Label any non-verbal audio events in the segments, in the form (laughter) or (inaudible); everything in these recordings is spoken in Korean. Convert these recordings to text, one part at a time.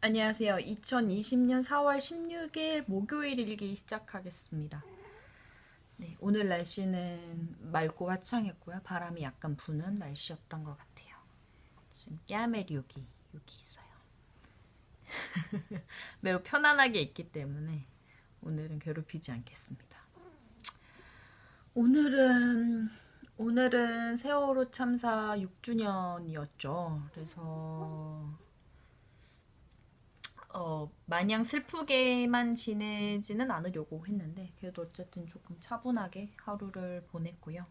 안녕하세요. 2020년 4월 16일 목요일 일기 시작하겠습니다. 네, 오늘 날씨는 맑고 화창했고요. 바람이 약간 부는 날씨였던 것 같아요. 지금 깨아멜이 여기, 여기 있어요. (laughs) 매우 편안하게 있기 때문에 오늘은 괴롭히지 않겠습니다. 오늘은 오늘은 세월호 참사 6주년이었죠. 그래서 어, 마냥 슬프게만 지내지는 않으려고 했는데 그래도 어쨌든 조금 차분하게 하루를 보냈고요.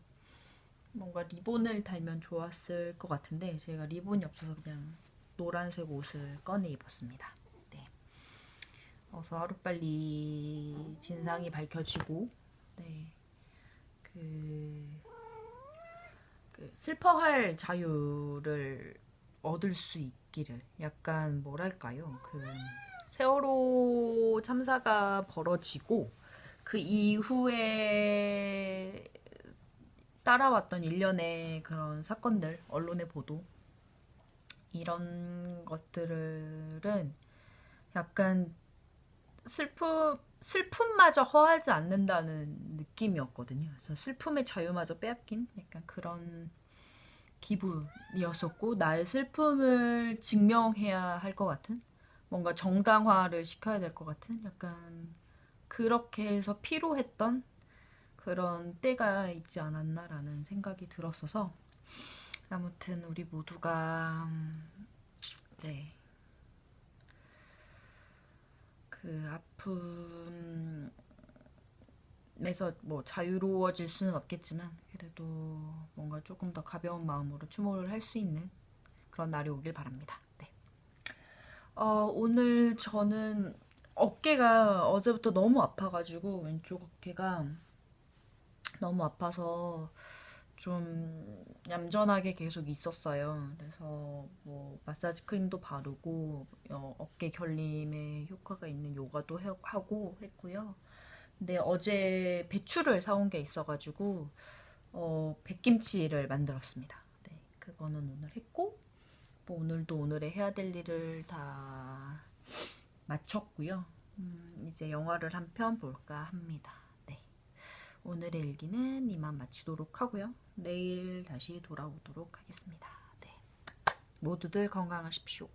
뭔가 리본을 달면 좋았을 것 같은데 제가 리본이 없어서 그냥 노란색 옷을 꺼내 입었습니다. 네. 어서 하루빨리 진상이 밝혀지고 네. 그, 그 슬퍼할 자유를 얻을 수 있기를 약간 뭐랄까요 그 세월호 참사가 벌어지고 그 이후에 따라왔던 일련의 그런 사건들 언론의 보도 이런 것들은 약간 슬픔 슬픔마저 허하지 않는다는 느낌이었거든요. 그래서 슬픔의 자유마저 빼앗긴 약간 그런 기분이었었고 나의 슬픔을 증명해야 할 것 같은 뭔가 정당화를 시켜야 될 것 같은 약간 그렇게 해서 피로했던 그런 때가 있지 않았나라는 생각이 들었어서 아무튼 우리 모두가 음, 네. 그 아픔에서 뭐 자유로워질 수는 없겠지만 그래도 조금 더 가벼운 마음으로 추모를 할 수 있는 그런 날이 오길 바랍니다. 네. 어, 오늘 저는 어깨가 어제부터 너무 아파가지고 왼쪽 어깨가 너무 아파서 좀 얌전하게 계속 있었어요. 그래서 뭐 마사지 크림도 바르고 어, 어깨 결림에 효과가 있는 요가도 해- 하고 했고요. 근데 어제 배추를 사온 게 있어가지고 어, 백김치를 만들었습니다. 네, 그거는 오늘 했고 뭐 오늘도 오늘의 해야 될 일을 다 마쳤고요. 음, 이제 영화를 한 편 볼까 합니다. 네. 오늘의 일기는 이만 마치도록 하고요. 내일 다시 돌아오도록 하겠습니다. 네. 모두들 건강하십시오.